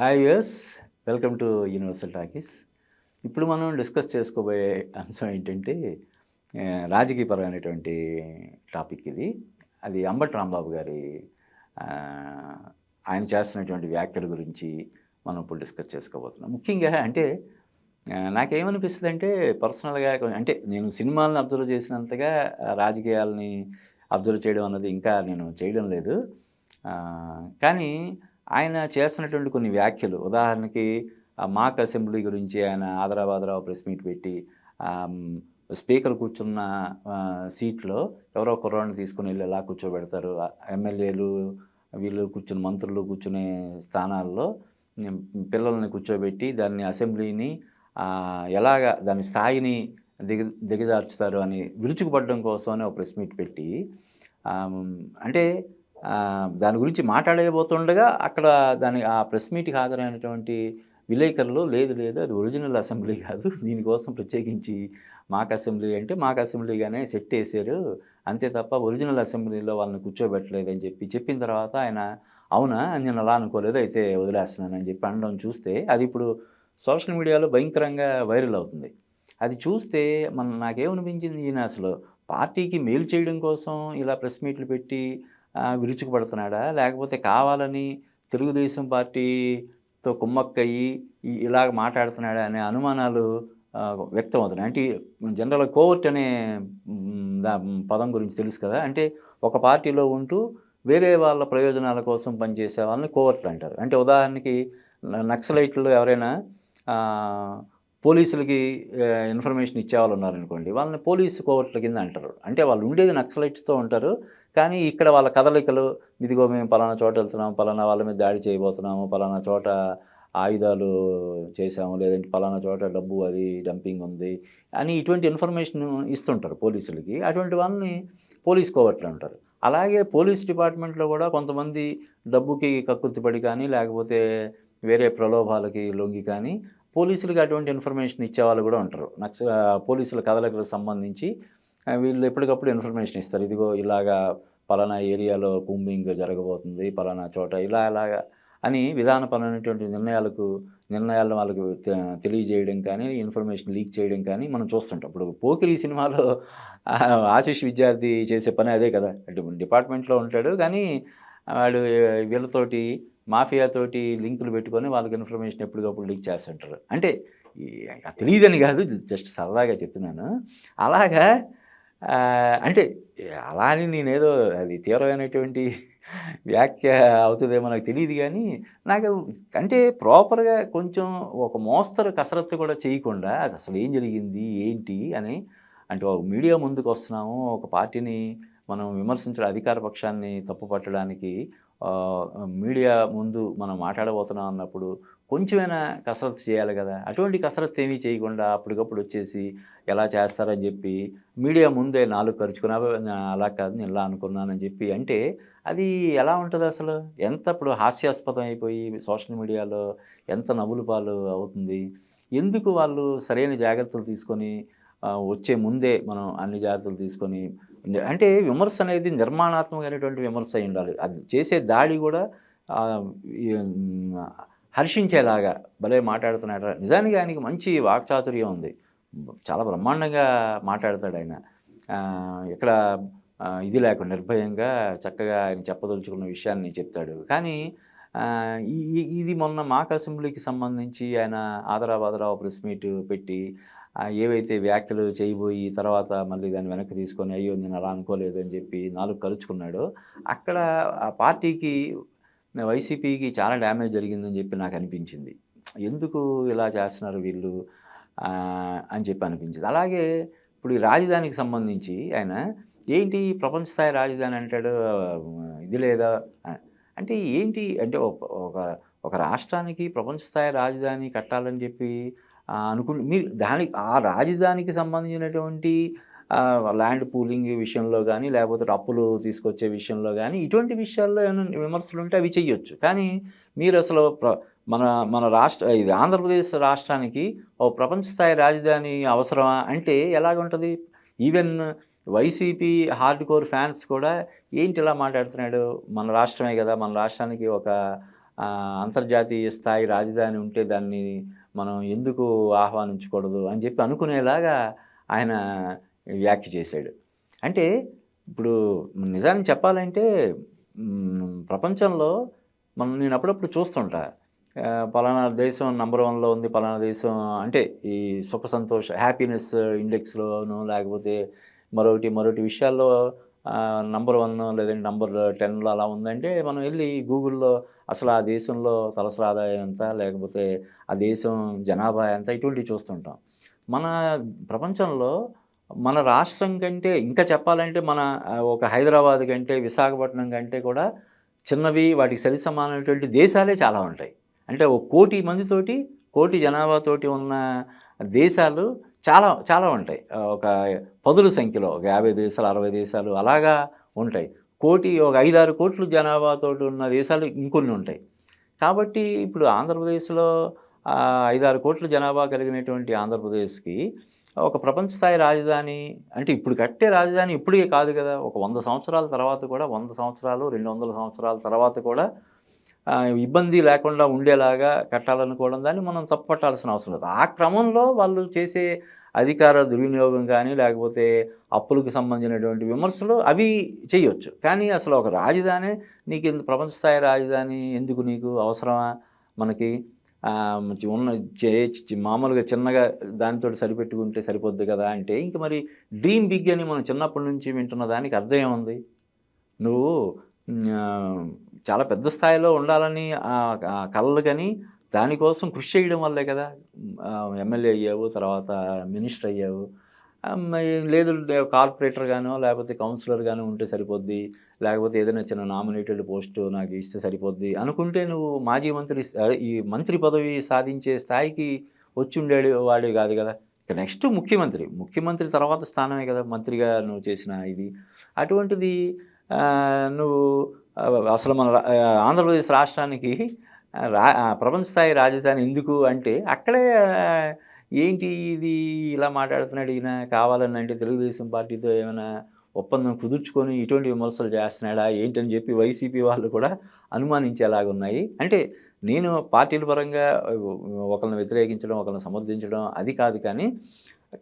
Hi yes welcome to universal talkies ఇప్పుడు మనం discuss చేసుకోబోయే అంశం ఏంటంటే రాజకీయపరమైనటువంటి టాపిక్ ఇది. అది అంబట్ రాంబాబు గారి ఆయన చేస్తున్నటువంటి వ్యాఖ్యల గురించి మనం ఇప్పుడు డిస్కస్ చేసుకోబోతున్నాం. ముఖ్యంగా అంటే నాకేమనిపిస్తుంది అంటే పర్సనల్గా అంటే నేను సినిమాలను అబ్జర్వ్ చేసినంతగా రాజకీయాలని అబ్జర్వ్ చేయడం అన్నది ఇంకా నేను చేయడం లేదు. కానీ ఆయన చేస్తున్నటువంటి కొన్ని వ్యాఖ్యలు. ఉదాహరణకి మాక్ అసెంబ్లీ గురించి ఆయన ఆదరాబాదరావు ప్రెస్ మీట్ పెట్టి స్పీకర్ కూర్చున్న సీట్లో ఎవరో కుర్రాన్ని తీసుకుని వెళ్ళి ఎలా కూర్చోబెడతారు. ఎమ్మెల్యేలు వీళ్ళు కూర్చుని మంత్రులు కూర్చునే స్థానాల్లో పిల్లల్ని కూర్చోబెట్టి దాన్ని అసెంబ్లీని ఎలాగ దాని స్థాయిని దిగ దిగజార్చుతారు అని విరుచుకుపడడం కోసం అని ఒక ప్రెస్ మీట్ పెట్టి అంటే దాని గురించి మాట్లాడబోతుండగా అక్కడ దాని ఆ ప్రెస్ మీట్కి హాజరైనటువంటి విలేకరులు లేదు లేదు అది ఒరిజినల్ అసెంబ్లీ కాదు దీనికోసం ప్రత్యేకించి మాక్ అసెంబ్లీ అంటే మాక్ అసెంబ్లీగానే సెట్ వేసారు అంతే తప్ప ఒరిజినల్ అసెంబ్లీలో వాళ్ళని కూర్చోబెట్టలేదు అని చెప్పి చెప్పిన తర్వాత ఆయన అవునా? నేను అలా అనుకోలేదు అయితే వదిలేస్తున్నాను అని చెప్పి అనడం చూస్తే అది ఇప్పుడు సోషల్ మీడియాలో భయంకరంగా వైరల్ అవుతుంది. అది చూస్తే మన నాకేమనిపించింది ఈయన అసలు పార్టీకి మేలు చేయడం కోసం ఇలా ప్రెస్ మీట్లు పెట్టి విరుచుకుపడుతున్నాడా? లేకపోతే కావాలని తెలుగుదేశం పార్టీతో కుమ్మక్కయ్యి ఇలాగ మాట్లాడుతున్నాడా అనే అనుమానాలు వ్యక్తం అవుతున్నాయి అంటే జనరల్ కోవర్ట్ అనే దా పదం గురించి తెలుసు కదా? అంటే ఒక పార్టీలో ఉంటూ వేరే వాళ్ళ ప్రయోజనాల కోసం పనిచేసే వాళ్ళని కోవర్ట్లు అంటారు. అంటే ఉదాహరణకి న- నక్సలైట్లు ఎవరైనా పోలీసులకి ఇన్ఫర్మేషన్ ఇచ్చేవాళ్ళు ఉన్నారనుకోండి వాళ్ళని పోలీసు కోవట్ల కింద అంటారు. అంటే వాళ్ళు ఉండేది నక్సలైట్స్తో ఉంటారు కానీ ఇక్కడ వాళ్ళ కదలికలు ఇదిగో మేము పలానా చోట వెళ్తున్నాము పలానా వాళ్ళ మీద దాడి చేయబోతున్నాము పలానా చోట ఆయుధాలు చేసాము లేదంటే పలానా చోట డబ్బు అది డంపింగ్ ఉంది అని ఇటువంటి ఇన్ఫర్మేషన్ ఇస్తుంటారు పోలీసులకి. అటువంటి వాళ్ళని పోలీస్ కోవట్లు అంటారు. అలాగే పోలీస్ డిపార్ట్మెంట్లో కూడా కొంతమంది డబ్బుకి కక్కుర్తిపడి కానీ లేకపోతే వేరే ప్రలోభాలకి లొంగి కానీ పోలీసులకు అటువంటి ఇన్ఫర్మేషన్ ఇచ్చేవాళ్ళు కూడా ఉంటారు. నక్స పోలీసుల కథలకు సంబంధించి వీళ్ళు ఎప్పటికప్పుడు ఇన్ఫర్మేషన్ ఇస్తారు. ఇదిగో ఇలాగా పలానా ఏరియాలో కూంబింగ్ జరగబోతుంది పలానా చోట ఇలా ఇలాగా అని విధానపరమైనటువంటి నిర్ణయాలకు నిర్ణయాలను వాళ్ళకు తె- తెలియజేయడం కానీ ఇన్ఫర్మేషన్ లీక్ చేయడం కానీ మనం చూస్తుంటాం. ఇప్పుడు పోకిరి సినిమాలో ఆశీష్ విద్యార్థి చేసే పని అదే కదా. అంటే డిపార్ట్మెంట్లో ఉంటాడు కానీ వాడు వీళ్ళతోటి మాఫియాతోటి లింకులు పెట్టుకొని వాళ్ళకి ఇన్ఫర్మేషన్ ఎప్పటికప్పుడు లీక్ చేస్తుంటారు. అంటే తెలియదని కాదు జస్ట్ సరదాగా చెప్తున్నాను. అలాగా అంటే అలా అని నేనేదో అది తీవ్రమైనటువంటి వ్యాఖ్య అవుతుందేమో నాకు తెలియదు కానీ నాకు అంటే ప్రాపర్గా కొంచెం ఒక మోస్తరు కసరత్తు కూడా చేయకుండా అది అసలు ఏం జరిగింది ఏంటి అని అంటే ఒక మీడియా ముందుకు వస్తున్నాము ఒక పార్టీని మనం విమర్శించడం అధికార పక్షాన్ని తప్పు పట్టడానికి మీడియా ముందు మనం మాట్లాడబోతున్నాం అన్నప్పుడు కొంచెమైనా కసరత్తు చేయాలి కదా. అటువంటి కసరత్తు ఏమీ చేయకుండా అప్పటికప్పుడు వచ్చేసి ఎలా చేస్తారని చెప్పి మీడియా ముందే నాలుగు ఖర్చుకున్నా అలా కాదు నేను ఇలా అనుకున్నానని చెప్పి అంటే అది ఎలా ఉంటుంది అసలు? ఎంత ఇప్పుడు హాస్యాస్పదం అయిపోయి సోషల్ మీడియాలో ఎంత నవ్వులు పాలు అవుతుంది? ఎందుకు వాళ్ళు సరైన జాగ్రత్తలు తీసుకొని వచ్చే ముందే మనం అన్ని జాగ్రత్తలు తీసుకొని అంటే విమర్శ అనేది నిర్మాణాత్మకమైనటువంటి విమర్శ అయి ఉండాలి. అది చేసే దాడి కూడా హర్షించేలాగా భలే మాట్లాడుతున్నాడు నిజానికి ఆయనకి మంచి వాక్చాతుర్యం ఉంది. చాలా బ్రహ్మాండంగా మాట్లాడతాడు ఆయన. ఇక్కడ ఇది లేకుండా నిర్భయంగా చక్కగా ఆయన చెప్పదలుచుకున్న విషయాన్ని చెప్తాడు. కానీ ఈ ఇది మొన్న మాక్ అసెంబ్లీకి సంబంధించి ఆయన ఆదరాబాదరావు ప్రెస్ మీట్ పెట్టి ఏవైతే వ్యాఖ్యలు చేయబోయి తర్వాత మళ్ళీ దాన్ని వెనక్కి తీసుకొని అయ్యో నేను అలా అనుకోలేదు అని చెప్పి నాలుగు కలుచుకున్నాడో. అక్కడ ఆ పార్టీకి వైసీపీకి చాలా డ్యామేజ్ జరిగిందని చెప్పి నాకు అనిపించింది. ఎందుకు ఇలా చేస్తున్నారు వీళ్ళు? అని చెప్పి అనిపించింది. అలాగే ఇప్పుడు ఈ రాజధానికి సంబంధించి ఆయన ఏంటి ప్రపంచ స్థాయి రాజధాని అంటాడు? ఇది లేదా? అంటే ఏంటి? అంటే ఒక ఒక రాష్ట్రానికి ప్రపంచ స్థాయి రాజధాని కట్టాలని చెప్పి అనుకుంటు మీరు దానికి ఆ రాజధానికి సంబంధించినటువంటి ల్యాండ్ పూలింగ్ విషయంలో కానీ లేకపోతే అప్పులు తీసుకొచ్చే విషయంలో కానీ ఇటువంటి విషయాల్లో ఏమైనా విమర్శలు ఉంటే అవి చెయ్యొచ్చు. కానీ మీరు అసలు ప్ర- మన మన రాష్ట్ర ఇది ఆంధ్రప్రదేశ్ రాష్ట్రానికి ఓ ప్రపంచ స్థాయి రాజధాని అవసరమా అంటే ఎలాగుంటుంది? Even YCP hard core fans కూడా ఏంటి ఇలా మాట్లాడుతున్నాడు? మన రాష్ట్రమే కదా మన రాష్ట్రానికి ఒక అంతర్జాతీయ స్థాయి రాజధాని ఉంటే దాన్ని మనం ఎందుకు ఆహ్వానించకూడదు అని చెప్పి అనుకునేలాగా ఆయన వ్యాఖ్య చేశాడు. అంటే ఇప్పుడు నిజాన్ని చెప్పాలంటే ప్రపంచంలో మనం నేను అప్పుడప్పుడు చూస్తుంటా. పలానా దేశం నంబర్ వన్లో ఉంది పలానా దేశం అంటే ఈ సుఖ సంతోష హ్యాపీనెస్ ఇండెక్స్లోను లేకపోతే మరొకటి మరొకటి విషయాల్లో నంబర్ వన్ లేదంటే నంబర్ టెన్లో అలా ఉందంటే మనం వెళ్ళి గూగుల్లో అసలు ఆ దేశంలో తలసరి ఆదాయం ఎంత? లేకపోతే ఆ దేశం జనాభా ఎంత? ఇటువంటివి చూస్తుంటాం. మన ప్రపంచంలో మన రాష్ట్రం కంటే ఇంకా చెప్పాలంటే మన ఒక హైదరాబాద్ కంటే విశాఖపట్నం కంటే కూడా చిన్నవి వాటికి సరి సమానమైనటువంటి దేశాలే చాలా ఉంటాయి. అంటే ఒక కోటి మందితోటి కోటి జనాభాతోటి ఉన్న దేశాలు చాలా చాలా ఉంటాయి. ఒక పదుల సంఖ్యలో ఒక యాభై దేశాలు అరవై దేశాలు అలాగా ఉంటాయి. కోటి ఒక ఐదారు కోట్ల జనాభాతో ఉన్న దేశాలు ఇంకొన్ని ఉంటాయి. కాబట్టి ఇప్పుడు ఆంధ్రప్రదేశ్లో ఐదారు కోట్ల జనాభా కలిగినటువంటి ఆంధ్రప్రదేశ్కి ఒక ప్రపంచ స్థాయి రాజధాని అంటే ఇప్పుడు కట్టే రాజధాని ఇప్పుడే కాదు కదా. ఒక వంద సంవత్సరాల తర్వాత కూడా వంద సంవత్సరాలు రెండు వందల సంవత్సరాల తర్వాత కూడా ఇబ్బంది లేకుండా ఉండేలాగా కట్టాలనుకోవడం దాన్ని మనం తప్పుపట్టాల్సిన అవసరం లేదు. ఆ క్రమంలో వాళ్ళు చేసే అధికార దుర్వినియోగం కానీ లేకపోతే అప్పులకు సంబంధించినటువంటి విమర్శలు అవి చేయొచ్చు. కానీ అసలు ఒక రాజధాని నీకు ఇంత ప్రపంచ స్థాయి రాజధాని ఎందుకు నీకు అవసరమా? మనకి మంచి ఉన్న చే- మామూలుగా చిన్నగా దానితో సరిపెట్టుకుంటే సరిపోద్ది కదా అంటే ఇంక మరి డ్రీమ్ బిగ్ అని మనం చిన్నప్పటి నుంచి వింటున్న దానికి అర్థం ఏముంది? నువ్వు చాలా పెద్ద స్థాయిలో ఉండాలని కలలు కానీ దానికోసం కృషి చేయడం వల్లే కదా. ఎమ్మెల్యే అయ్యావు తర్వాత మినిస్టర్ అయ్యావు. లేదు కార్పొరేటర్ గానో లేకపోతే కౌన్సిలర్ గానో ఉంటే సరిపోద్ది. లేకపోతే ఏదైనా చిన్న నామినేటెడ్ పోస్టు నాకు ఇస్తే సరిపోద్ది అనుకుంటే నువ్వు మాజీ మంత్రి ఈ మంత్రి పదవి సాధించే స్థాయికి వచ్చి వాడు కాదు కదా. ఇక నెక్స్ట్ ముఖ్యమంత్రి. ముఖ్యమంత్రి తర్వాత స్థానమే కదా మంత్రిగా నువ్వు చేసిన ఇది. అటువంటిది నువ్వు అసలు మన రా- ఆంధ్రప్రదేశ్ రాష్ట్రానికి రా ప్రపంచ స్థాయి రాజధాని ఎందుకు అంటే అక్కడే ఏంటి ఇది ఇలా మాట్లాడుతున్నాడు ఈయన కావాలని అంటే తెలుగుదేశం పార్టీతో ఏమైనా ఒప్పందం కుదుర్చుకొని ఇటువంటి విమర్శలు చేస్తున్నాడా ఏంటని చెప్పి వైసీపీ వాళ్ళు కూడా అనుమానించేలాగా ఉన్నాయి. అంటే నేను పార్టీల పరంగా ఒకరిని వ్యతిరేకించడం ఒకరిని సమర్థించడం అది కాదు కానీ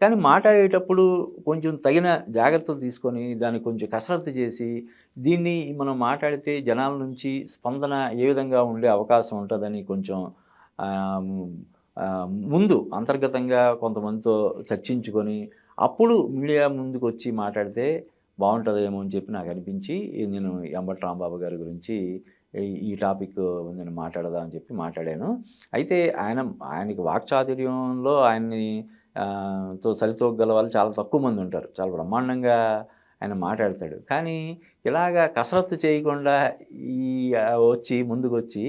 కానీ మాట్లాడేటప్పుడు కొంచెం తగిన జాగ్రత్తలు తీసుకొని దాన్ని కొంచెం కసరత్తు చేసి దీన్ని మనం మాట్లాడితే జనాల నుంచి స్పందన ఏ విధంగా ఉండే అవకాశం ఉంటుందని కొంచెం ముందు అంతర్గతంగా కొంతమందితో చర్చించుకొని అప్పుడు మీడియా ముందుకు వచ్చి మాట్లాడితే బాగుంటుందేమో అని చెప్పి నాకు అనిపించి నేను ఎంబట్ రాంబాబు గారి గురించి ఈ- టాపిక్ నేను మాట్లాడదామని చెప్పి మాట్లాడాను. అయితే ఆయన ఆయనకి వాక్చాతుర్యంలో ఆయన్ని తో సరితూగల వాళ్ళు చాలా తక్కువ మంది ఉంటారు. చాలా బ్రహ్మాండంగా ఆయన మాట్లాడతాడు. కానీ ఇలాగా కసరత్తు చేయకుండా ఈ వచ్చి ముందుకొచ్చి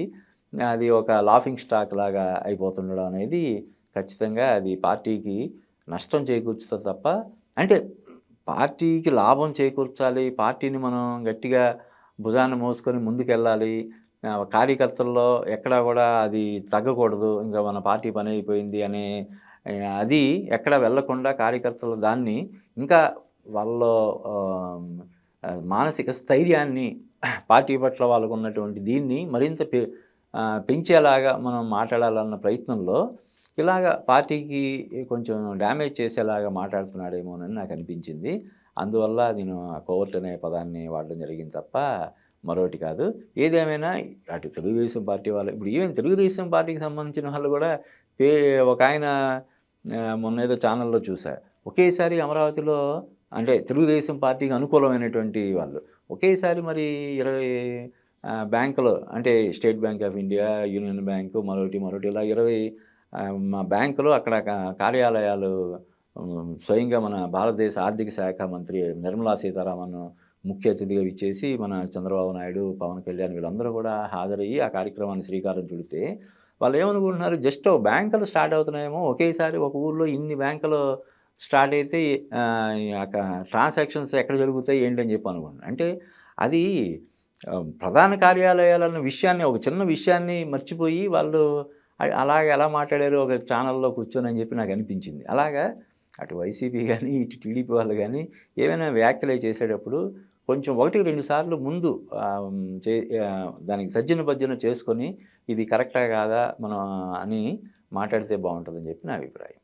అది ఒక లాఫింగ్ స్టాక్ లాగా అయిపోతుండడం అనేది ఖచ్చితంగా అది పార్టీకి నష్టం చేకూర్చుతుంది తప్ప అంటే పార్టీకి లాభం చేకూర్చాలి పార్టీని మనం గట్టిగా భుజాన్ని మోసుకొని ముందుకెళ్ళాలి కార్యకర్తల్లో ఎక్కడా కూడా అది తగ్గకూడదు ఇంకా మన పార్టీ పని అయిపోయింది అనే అది ఎక్కడ వెళ్ళకుండా కార్యకర్తలు దాన్ని ఇంకా వాళ్ళ మానసిక స్థైర్యాన్ని పార్టీ పట్ల వాళ్ళకు ఉన్నటువంటి దీన్ని మరింత పె పెంచేలాగా మనం మాట్లాడాలన్న ప్రయత్నంలో ఇలాగ పార్టీకి కొంచెం డ్యామేజ్ చేసేలాగా మాట్లాడుతున్నాడేమోనని నాకు అనిపించింది. అందువల్ల నేను ఆ కోవర్ట్ అనే పదాన్ని వాడడం జరిగింది తప్ప మరొకటి కాదు. ఏదేమైనా అటు తెలుగుదేశం పార్టీ వాళ్ళు ఇప్పుడు ఈవెన్ తెలుగుదేశం పార్టీకి సంబంధించిన వాళ్ళు కూడా పే ఒక ఆయన మొన్న ఏదో ఛానల్లో చూసా. ఒకేసారి అమరావతిలో అంటే తెలుగుదేశం పార్టీకి అనుకూలమైనటువంటి వాళ్ళు. ఒకేసారి మరి ఇరవై బ్యాంకులు అంటే state bank of India union bank మరొకటి మరొకటి ఇలా ఇరవై మా బ్యాంకులు అక్కడ కార్యాలయాలు స్వయంగా మన భారతదేశ ఆర్థిక శాఖ మంత్రి నిర్మలా సీతారామన్ ముఖ్య అతిథిగా ఇచ్చేసి మన చంద్రబాబు నాయుడు పవన్ కళ్యాణ్ వీళ్ళందరూ కూడా హాజరయ్యి ఆ కార్యక్రమాన్ని శ్రీకారం చుడితే వాళ్ళు ఏమనుకుంటున్నారు? జస్ట్ బ్యాంకులు స్టార్ట్ అవుతున్నాయేమో. ఒకేసారి ఒక ఊర్లో ఇన్ని బ్యాంకులు స్టార్ట్ అయితే ట్రాన్సాక్షన్స్ ఎక్కడ జరుగుతాయి ఏంటని చెప్పి అనుకుంటున్నాను అంటే అది ప్రధాన కార్యాలయాలన్న విషయాన్ని ఒక చిన్న విషయాన్ని మర్చిపోయి వాళ్ళు అలాగే ఎలా మాట్లాడారు ఒక ఛానల్లో కూర్చొని అని చెప్పి నాకు అనిపించింది. అలాగా అటు వైసీపీ కానీ ఇటు టీడీపీ వాళ్ళు కానీ ఏమైనా వ్యాఖ్యలు చేసేటప్పుడు కొంచెం ఒకటి రెండు సార్లు ముందు చే దానికి సజ్జన భజ్జన చేసుకొని ఇది కరెక్టా కాదా మనం అని మాట్లాడితే బాగుంటుందని చెప్పి నా అభిప్రాయం.